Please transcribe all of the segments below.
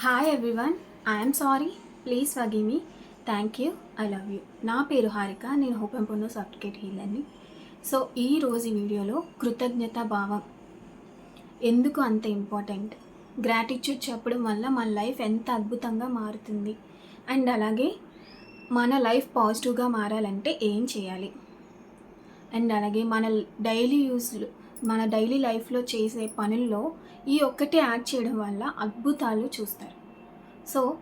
Hi everyone I'm sorry please forgive me thank you I love you నా పేరు హారిక. నేను హోపెన్ పొన్ను certificate హీలర్ని. So ఈ రోజు వీడియోలో కృతజ్ఞత భావం. ఎందుకు అంత ఇంపార్టెంట్? గ్రాటిట్యూడ్ చెప్పడం వల్ల మన లైఫ్ ఎంత అద్భుతంగా మారుతుంది? అండ్ అలాగే మన లైఫ్ పాజిటివ్గా మారాలంటే ఏం చేయాలి? అండ్ అలాగే మన డైలీ యూస్లో మన డైలీ లైఫ్లో చేసే పనుల్లో ఈ ఒక్కటే యాడ్ చేయడం వల్ల అద్భుతాలు చూస్తారు. సో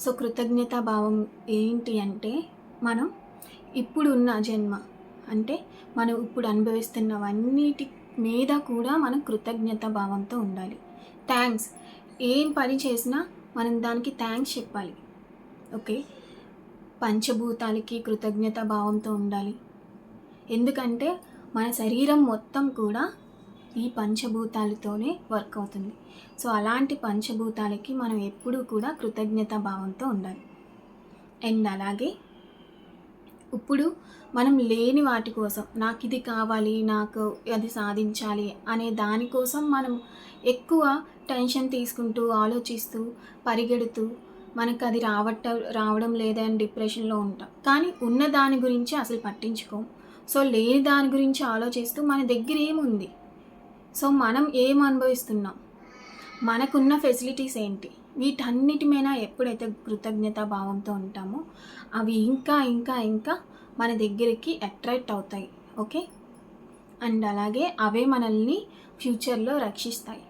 సో కృతజ్ఞతా భావం ఏంటి అంటే మనం ఇప్పుడు ఉన్న జన్మ అంటే మనం ఇప్పుడు అనుభవిస్తున్నవన్నిటి మీద కూడా మనం కృతజ్ఞత భావంతో ఉండాలి. థ్యాంక్స్. ఏం పని చేసినా మనం దానికి థ్యాంక్స్ చెప్పాలి. ఓకే? పంచభూతాలకి కృతజ్ఞత భావంతో ఉండాలి. ఎందుకంటే మన శరీరం మొత్తం కూడా ఈ పంచభూతాలతోనే వర్క్ అవుతుంది. సో అలాంటి పంచభూతాలకి మనం ఎప్పుడూ కూడా కృతజ్ఞత భావంతో ఉండాలి. అండ్ అలాగే ఇప్పుడు మనం లేని వాటి కోసం నాకు ఇది కావాలి నాకు అది సాధించాలి అనే దానికోసం మనం ఎక్కువ టెన్షన్ తీసుకుంటూ ఆలోచిస్తూ పరిగెడుతూ మనకు అది రావట రావడం లేదని డిప్రెషన్లో ఉంటాం. కానీ ఉన్న దాని గురించి అసలు పట్టించుకోం. సో లేని దాని గురించి ఆలోచిస్తూ మన దగ్గర ఏముంది? సో మనం ఏం అనుభవిస్తున్నాం? మనకున్న ఫెసిలిటీస్ ఏంటి? వీటన్నిటి మీద ఎప్పుడైతే కృతజ్ఞతా భావంతో ఉంటామో అవి ఇంకా ఇంకా ఇంకా మన దగ్గరికి అట్రాక్ట్ అవుతాయి. ఓకే? అండ్ అలాగే అవే మనల్ని ఫ్యూచర్లో రక్షిస్తాయి.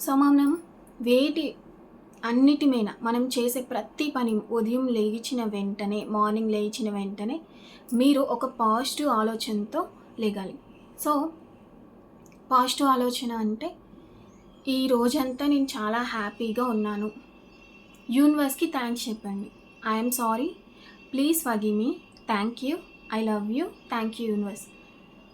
సో మనం వేటి అన్నిటి మీద మనం చేసే ప్రతి పని ఉదయం లేచిన వెంటనే మార్నింగ్ లేచిన వెంటనే మీరు ఒక పాజిటివ్ ఆలోచనతో లేగాలి. సో పాజిటివ్ ఆలోచన అంటే ఈ రోజంతా నేను చాలా హ్యాపీగా ఉన్నాను. యూనివర్స్కి థ్యాంక్స్ చెప్పండి. I'm sorry. Please వగి me. Thank you. I love you. Thank you universe.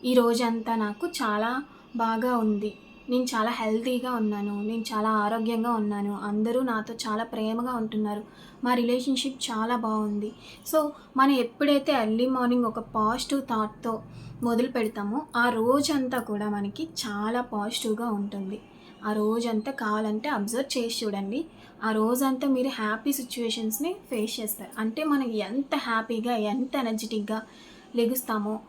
ఈ రోజంతా నాకు చాలా బాగా ఉంది. నేను చాలా హెల్తీగా ఉన్నాను నేను చాలా ఆరోగ్యంగా ఉన్నాను అందరూ నాతో చాలా ప్రేమగా ఉంటున్నారు మా రిలేషన్షిప్ చాలా బాగుంది. సో మనం ఎప్పుడైతే ఎర్లీ మార్నింగ్ ఒక పాజిటివ్ థాట్తో మొదలు పెడతామో ఆ రోజంతా కూడా మనకి చాలా పాజిటివ్గా ఉంటుంది. ఆ రోజంతా కావాలంటే అబ్జర్వ్ చేసి చూడండి. ఆ రోజంతా మీరు హ్యాపీ సిచ్యువేషన్స్ని ఫేస్ చేస్తారు. అంటే మనం ఎంత హ్యాపీగా ఎంత ఎనర్జెటిక్గా లెగుస్తామో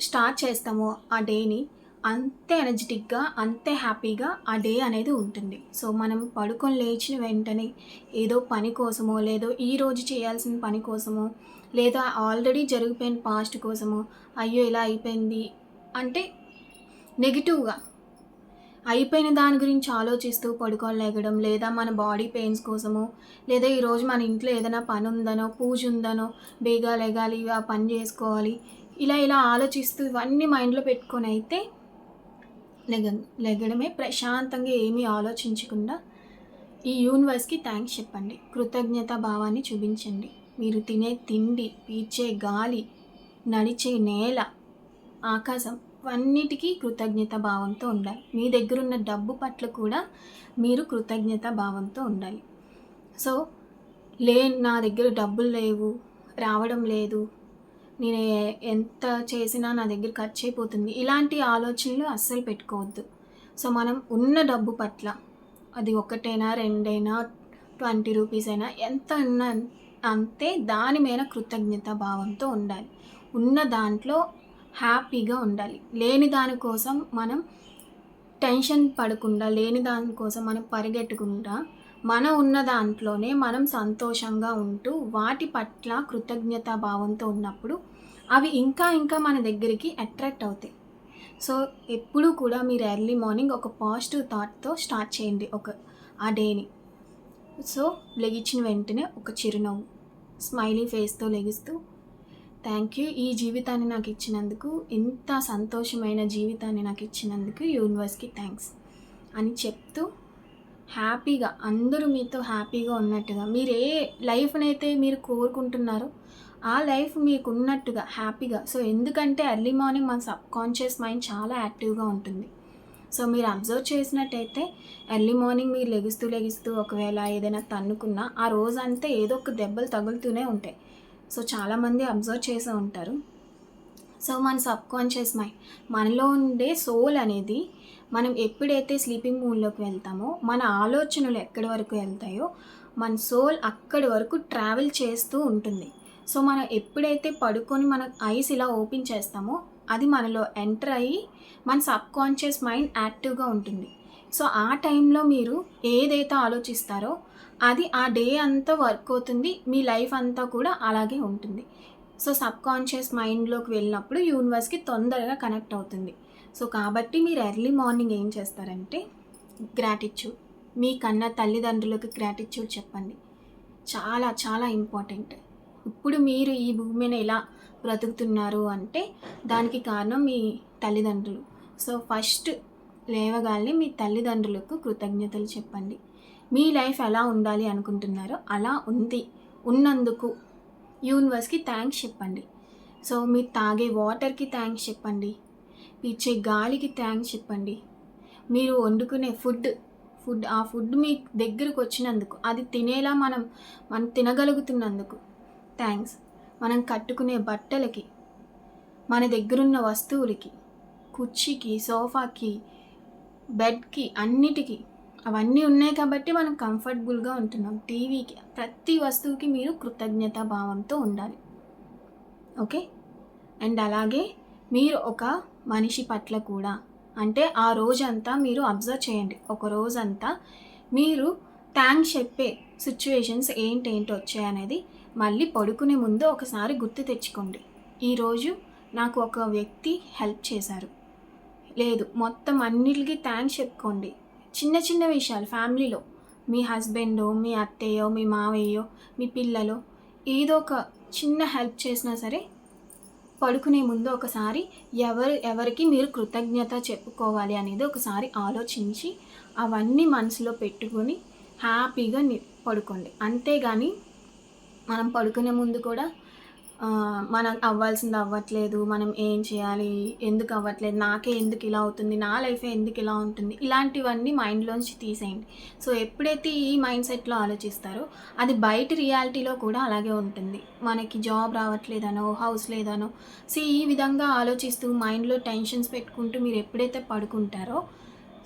స్టార్ట్ చేస్తామో ఆ డేని అంతే ఎనర్జెటిక్గా అంతే హ్యాపీగా ఆ డే అనేది ఉంటుంది. సో మనం పడుకొని లేచిన వెంటనే ఏదో పని కోసమో లేదో ఈ రోజు చేయాల్సిన పని కోసమో లేదా ఆల్రెడీ జరిగిపోయిన పాస్ట్ కోసమో అయ్యో ఇలా అయిపోయింది అంటే నెగిటివ్గా అయిపోయిన దాని గురించి ఆలోచిస్తూ పడుకొని లేగడం లేదా మన బాడీ పెయిన్స్ కోసమో లేదా ఈరోజు మన ఇంట్లో ఏదైనా పని ఉందనో పూజ ఉందనో బేగా లెగాలి ఆ పని చేసుకోవాలి ఇలా ఇలా ఆలోచిస్తూ ఇవన్నీ మైండ్లో పెట్టుకొని అయితే లెగ లెగడమే ప్రశాంతంగా ఏమీ ఆలోచించకుండా ఈ యూనివర్స్కి థ్యాంక్స్ చెప్పండి. కృతజ్ఞత భావాన్ని చూపించండి. మీరు తినే తిండి పీల్చే గాలి నడిచే నేల ఆకాశం అన్నిటికీ కృతజ్ఞత భావంతో ఉండాలి. మీ దగ్గర ఉన్న డబ్బు పట్ల కూడా మీరు కృతజ్ఞత భావంతో ఉండాలి. సో లే నా దగ్గర డబ్బులు లేవు రావడం లేదు నేను ఎంత చేసినా నా దగ్గర ఖర్చు అయిపోతుంది. ఇలాంటి ఆలోచనలు అస్సలు పెట్టుకోవద్దు. సో మనం ఉన్న డబ్బు పట్ల అది ఒకటైనా రెండైనా ట్వంటీ రూపీస్ అయినా ఎంత ఉన్నా అంతే దాని మీద కృతజ్ఞత భావంతో ఉండాలి. ఉన్న దాంట్లో హ్యాపీగా ఉండాలి. లేని దానికోసం మనం టెన్షన్ పడకుండా లేని దానికోసం మనం పరిగెట్టకుండా మన ఉన్న దాంట్లోనే మనం సంతోషంగా ఉంటూ వాటి పట్ల కృతజ్ఞతా భావంతో ఉన్నప్పుడు అవి ఇంకా ఇంకా మన దగ్గరికి అట్రాక్ట్ అవుతాయి. సో ఎప్పుడూ కూడా మీరు ఎర్లీ మార్నింగ్ ఒక పాజిటివ్ థాట్తో స్టార్ట్ చేయండి ఒక ఆ డేని. సో లెగిచిన వెంటనే ఒక చిరునవ్వు స్మైలీ ఫేస్తో లెగిస్తూ థ్యాంక్ యూ ఈ జీవితాన్ని నాకు ఇచ్చినందుకు ఇంత సంతోషమైన జీవితాన్ని నాకు ఇచ్చినందుకు యూనివర్స్కి థ్యాంక్స్ అని చెప్తూ హ్యాపీగా అందరూ మీతో హ్యాపీగా ఉన్నట్టుగా. మీరు ఏ లైఫ్ని అయితే మీరు కోరుకుంటున్నారో ఆ లైఫ్ మీకు ఉన్నట్టుగా హ్యాపీగా. సో ఎందుకంటే ఎర్లీ మార్నింగ్ మన సబ్ కాన్షియస్ మైండ్ చాలా యాక్టివ్గా ఉంటుంది. సో మీరు అబ్జర్వ్ చేసినట్టయితే ఎర్లీ మార్నింగ్ మీరు లెగుస్తూ లెగిస్తూ ఒకవేళ ఏదైనా తన్నుకున్నా ఆ రోజంతా ఏదో ఒక దెబ్బలు తగులుతూనే ఉంటాయి. సో చాలామంది అబ్జర్వ్ చేసే ఉంటారు. సో మన సబ్ కాన్షియస్ మైండ్ మనలో ఉండే సోల్ అనేది మనం ఎప్పుడైతే స్లీపింగ్ మూడ్లోకి వెళ్తామో మన ఆలోచనలు ఎక్కడి వరకు వెళ్తాయో మన సోల్ అక్కడి వరకు ట్రావెల్ చేస్తూ ఉంటుంది. సో మనం ఎప్పుడైతే పడుకొని మన ఐస్ ఇలా ఓపెన్ చేస్తామో అది మనలో ఎంటర్ అయ్యి మన సబ్ కాన్షియస్ మైండ్ యాక్టివ్గా ఉంటుంది. సో ఆ టైంలో మీరు ఏదైతే ఆలోచిస్తారో అది ఆ డే అంతా వర్క్ అవుతుంది మీ లైఫ్ అంతా కూడా అలాగే ఉంటుంది. సో సబ్ కాన్షియస్ మైండ్లోకి వెళ్ళినప్పుడు యూనివర్స్కి తొందరగా కనెక్ట్ అవుతుంది. సో కాబట్టి మీరు ఎర్లీ మార్నింగ్ ఏం చేస్తారంటే గ్రాటిట్యూడ్ మీ కన్న తల్లిదండ్రులకు గ్రాటిట్యూడ్ చెప్పండి. చాలా చాలా ఇంపార్టెంట్. ఇప్పుడు మీరు ఈ భూమిని ఎలా బ్రతుకుతున్నారు అంటే దానికి కారణం మీ తల్లిదండ్రులు. సో ఫస్ట్ లేవగానే మీ తల్లిదండ్రులకు కృతజ్ఞతలు చెప్పండి. మీ లైఫ్ ఎలా ఉండాలి అనుకుంటున్నారో అలా ఉంది. ఉన్నందుకు యూనివర్స్కి థ్యాంక్స్ చెప్పండి. సో మీరు తాగే వాటర్కి థ్యాంక్స్ చెప్పండి. ఇచ్చే గాలికి థ్యాంక్స్ చెప్పండి. మీరు వండుకునే ఫుడ్ ఫుడ్ ఆ ఫుడ్ మీ దగ్గరకు వచ్చినందుకు అది తినేలా మనం మనం తినగలుగుతున్నందుకు థ్యాంక్స్. మనం కట్టుకునే బట్టలకి మన దగ్గరున్న వస్తువులకి కుర్చీకి సోఫాకి బెడ్కి అన్నిటికీ అవన్నీ ఉన్నాయి కాబట్టి మనం కంఫర్టబుల్గా ఉంటున్నాం. టీవీకి ప్రతి వస్తువుకి మీరు కృతజ్ఞతా భావంతో ఉండాలి. ఓకే? అండ్ అలాగే మీరు ఒక మనిషి పట్ల కూడా అంటే ఆ రోజంతా మీరు అబ్జర్వ్ చేయండి. ఒక రోజంతా మీరు థ్యాంక్స్ చెప్పే సిచ్యువేషన్స్ ఏంటేంటి వచ్చాయనేది మళ్ళీ పడుకునే ముందు ఒకసారి గుర్తు తెచ్చుకోండి. ఈరోజు నాకు ఒక వ్యక్తి హెల్ప్ చేశారు. లేదు మొత్తం అన్నిటికీ థ్యాంక్స్ చెప్పుకోండి. చిన్న చిన్న విషయాలు ఫ్యామిలీలో. మీ హస్బెండో మీ అత్తయ్యో మీ మావయ్యో మీ పిల్లలో ఏదో ఒక చిన్న హెల్ప్ చేసినా సరే పడుకునే ముందు ఒకసారి ఎవరు ఎవరికి మీరు కృతజ్ఞత చెప్పుకోవాలి అనేది ఒకసారి ఆలోచించి అవన్నీ మనసులో పెట్టుకొని హ్యాపీగా పడుకోండి. అంతేగాని మనం పడుకునే ముందు కూడా మనం అవ్వాల్సింది అవ్వట్లేదు మనం ఏం చేయాలి ఎందుకు అవ్వట్లేదు నాకే ఎందుకు ఇలా అవుతుంది నా లైఫే ఎందుకు ఇలా ఉంటుంది ఇలాంటివన్నీ మైండ్లోంచి తీసేయండి. సో ఎప్పుడైతే ఈ మైండ్ సెట్లో ఆలోచిస్తారో అది బయట రియాలిటీలో కూడా అలాగే ఉంటుంది. మనకి జాబ్ రావట్లేదనో హౌస్ లేదనో సో ఈ విధంగా ఆలోచిస్తూ మైండ్లో టెన్షన్స్ పెట్టుకుంటూ మీరు ఎప్పుడైతే పడుకుంటారో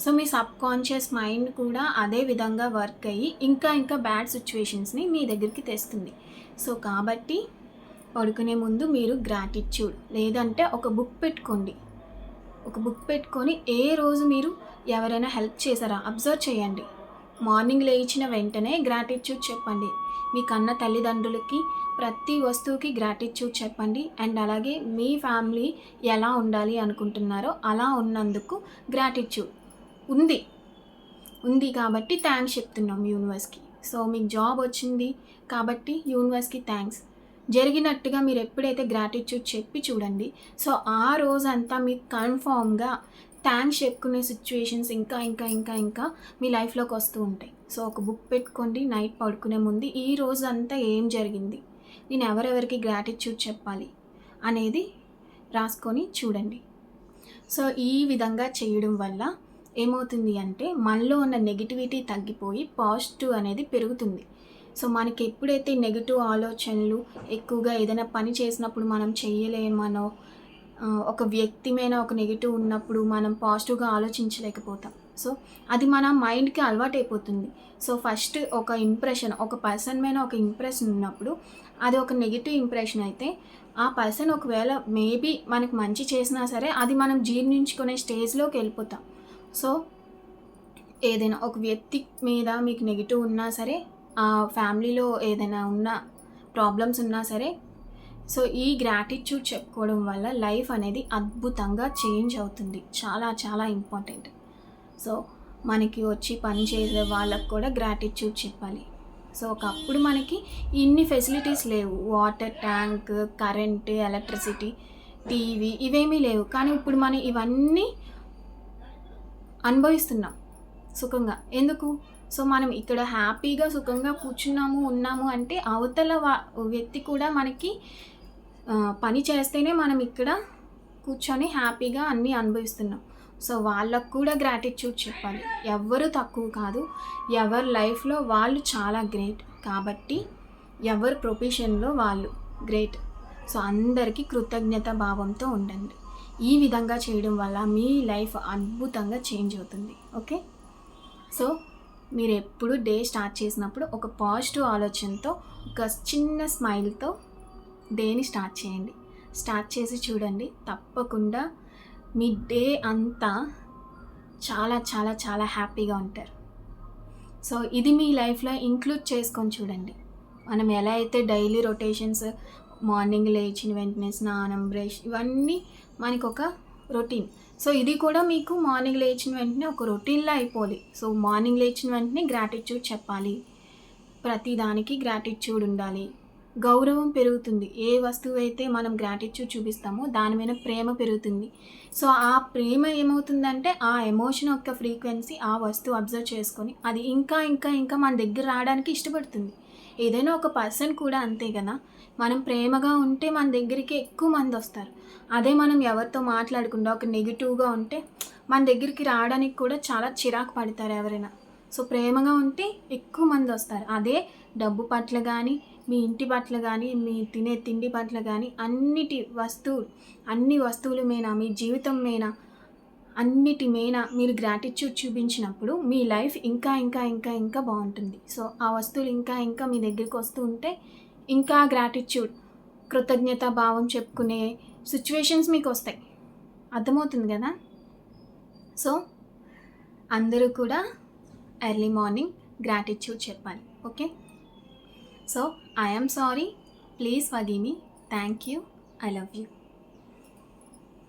సో మీ సబ్ కాన్షియస్ మైండ్ కూడా అదే విధంగా వర్క్ అయ్యి ఇంకా ఇంకా బ్యాడ్ సిచ్యువేషన్స్ని మీ దగ్గరికి తెస్తుంది. సో కాబట్టి పడుకునే ముందు మీరు గ్రాటిట్యూడ్ లేదంటే ఒక బుక్ పెట్టుకోండి. ఒక బుక్ పెట్టుకొని ఏ రోజు మీరు ఎవరైనా హెల్ప్ చేశారా అబ్జర్వ్ చేయండి. మార్నింగ్ లేచిన వెంటనే గ్రాటిట్యూడ్ చెప్పండి. మీ కన్న తల్లిదండ్రులకి ప్రతి వస్తువుకి గ్రాటిట్యూడ్ చెప్పండి. అండ్ అలాగే మీ ఫ్యామిలీ ఎలా ఉండాలి అనుకుంటున్నారో అలా ఉన్నందుకు గ్రాటిట్యూడ్ ఉంది. ఉంది కాబట్టి థ్యాంక్స్ చెప్తున్నాం యూనివర్స్కి సో మీకు జాబ్ వచ్చింది కాబట్టి యూనివర్స్కి థ్యాంక్స్ జరిగినట్టుగా మీరు ఎప్పుడైతే గ్రాటిట్యూడ్ చెప్పి చూడండి సో ఆ రోజంతా మీకు కన్ఫామ్గా థ్యాంక్స్ చెప్పుకునే సిచ్యువేషన్స్ ఇంకా ఇంకా ఇంకా ఇంకా మీ లైఫ్లోకి వస్తూ ఉంటాయి. సో ఒక బుక్ పెట్టుకోండి నైట్ పడుకునే ముందు ఈ రోజు అంతా ఏం జరిగింది నేను ఎవరెవరికి గ్రాటిట్యూడ్ చెప్పాలి అనేది రాసుకొని చూడండి. సో ఈ విధంగా చేయడం వల్ల ఏమవుతుంది అంటే మనలో ఉన్న నెగిటివిటీ తగ్గిపోయి పాజిటివ్ అనేది పెరుగుతుంది. సో మనకి ఎప్పుడైతే నెగిటివ్ ఆలోచనలు ఎక్కువగా ఏదైనా పని చేసినప్పుడు మనం చేయలేమనో ఒక వ్యక్తి మీద ఒక నెగిటివ్ ఉన్నప్పుడు మనం పాజిటివ్గా ఆలోచించలేకపోతాం. సో అది మన మైండ్కి అలవాటు అయిపోతుంది సో ఫస్ట్ ఒక ఇంప్రెషన్ ఒక పర్సన్ మీద ఒక ఇంప్రెషన్ ఉన్నప్పుడు అది ఒక నెగిటివ్ ఇంప్రెషన్ అయితే ఆ పర్సన్ ఒకవేళ మేబీ మనకు మంచి చేసినా సరే అది మనం జీర్ణించుకునే స్టేజ్లోకి వెళ్ళిపోతాం. సో ఏదైనా ఒక వ్యక్తి మీద మీకు నెగిటివ్ ఉన్నా సరే ఫ్యామిలీలో ఏదైనా ఉన్న ప్రాబ్లమ్స్ ఉన్నా సరే సో ఈ గ్రాటిట్యూడ్ చెప్పుకోవడం వల్ల లైఫ్ అనేది అద్భుతంగా చేంజ్ అవుతుంది. చాలా చాలా ఇంపార్టెంట్ సో మనకి వచ్చి పని చేసే వాళ్ళకు కూడా గ్రాటిట్యూడ్ చెప్పాలి. సో ఒకప్పుడు మనకి ఇన్ని ఫెసిలిటీస్ లేవు. Water tank current electricity TV ఇవేమీ లేవు. కానీ ఇప్పుడు మనం ఇవన్నీ అనుభవిస్తున్నాం సుఖంగా. ఎందుకు? సో మనం ఇక్కడ హ్యాపీగా సుఖంగా కూర్చున్నాము ఉన్నాము అంటే అవతల వ్యక్తి కూడా మనకి పని చేస్తేనే మనం ఇక్కడ కూర్చొని హ్యాపీగా అన్నీ అనుభవిస్తున్నాం. సో వాళ్ళకు కూడా గ్రాటిట్యూడ్ చెప్పాలి. ఎవ్వరు తక్కువ కాదు. ఎవరి లైఫ్లో వాళ్ళు చాలా గ్రేట్. కాబట్టి ఎవరి ప్రొఫెషన్లో వాళ్ళు గ్రేట్. సో అందరికీ కృతజ్ఞత భావంతో ఉండండి. ఈ విధంగా చేయడం వల్ల మీ లైఫ్ అద్భుతంగా చేంజ్ అవుతుంది. ఓకే? సో మీరు ఎప్పుడు డే స్టార్ట్ చేసినప్పుడు ఒక పాజిటివ్ ఆలోచనతో ఒక చిన్న స్మైల్తో డేని స్టార్ట్ చేయండి. స్టార్ట్ చేసి చూడండి. తప్పకుండా మీ డే అంతా చాలా చాలా చాలా హ్యాపీగా ఉంటారు. సో ఇది మీ లైఫ్లో ఇంక్లూడ్ చేసుకొని చూడండి. మనం ఎలా అయితే డైలీ రొటేషన్స్ మార్నింగ్ లేచిన వెంటనే స్నానం బ్రష్ ఇవన్నీ మనకు ఒక రొటీన్. సో ఇది కూడా మీకు మార్నింగ్ లేచిన వెంటనే ఒక రొటీన్లా అయిపోవాలి. సో మార్నింగ్ లేచిన వెంటనే గ్రాటిట్యూడ్ చెప్పాలి. ప్రతిదానికి గ్రాటిట్యూడ్ ఉండాలి. గౌరవం పెరుగుతుంది. ఏ వస్తువు అయితే మనం గ్రాటిట్యూడ్ చూపిస్తామో దాని మీద ప్రేమ పెరుగుతుంది. సో ఆ ప్రేమ ఏమవుతుందంటే ఆ ఎమోషన్ యొక్క ఫ్రీక్వెన్సీ ఆ వస్తువు అబ్జర్వ్ చేసుకొని అది ఇంకా ఇంకా ఇంకా మన దగ్గర రావడానికి ఇష్టపడుతుంది. ఏదైనా ఒక పర్సన్ కూడా అంతే కదా. మనం ప్రేమగా ఉంటే మన దగ్గరికి ఎక్కువ మంది వస్తారు. అదే మనం ఎవరితో మాట్లాడకుండా ఒక నెగిటివ్గా ఉంటే మన దగ్గరికి రావడానికి కూడా చాలా చిరాకు పడతారు ఎవరైనా. సో ప్రేమగా ఉంటే ఎక్కువ మంది వస్తారు. అదే డబ్బు పట్ల కానీ మీ ఇంటి పట్ల కానీ మీ తినే తిండి పట్ల కానీ అన్నిటి వస్తువులు అన్ని వస్తువుల మీద మీ జీవితం మీద అన్నిటి మీద మీరు గ్రాటిట్యూడ్ చూపించినప్పుడు మీ లైఫ్ ఇంకా ఇంకా ఇంకా ఇంకా బాగుంటుంది. సో ఆ వస్తువులు ఇంకా ఇంకా మీ దగ్గరికి వస్తూ ఉంటే ఇంకా గ్రాటిట్యూడ్ కృతజ్ఞత భావం చెప్పుకునే సిచ్యువేషన్స్ మీకు వస్తాయి. అర్థమవుతుంది కదా? సో అందరూ కూడా ఎర్లీ మార్నింగ్ గ్రాటిట్యూడ్ చెప్పాలి okay so I'm sorry please వదిని thank you I love you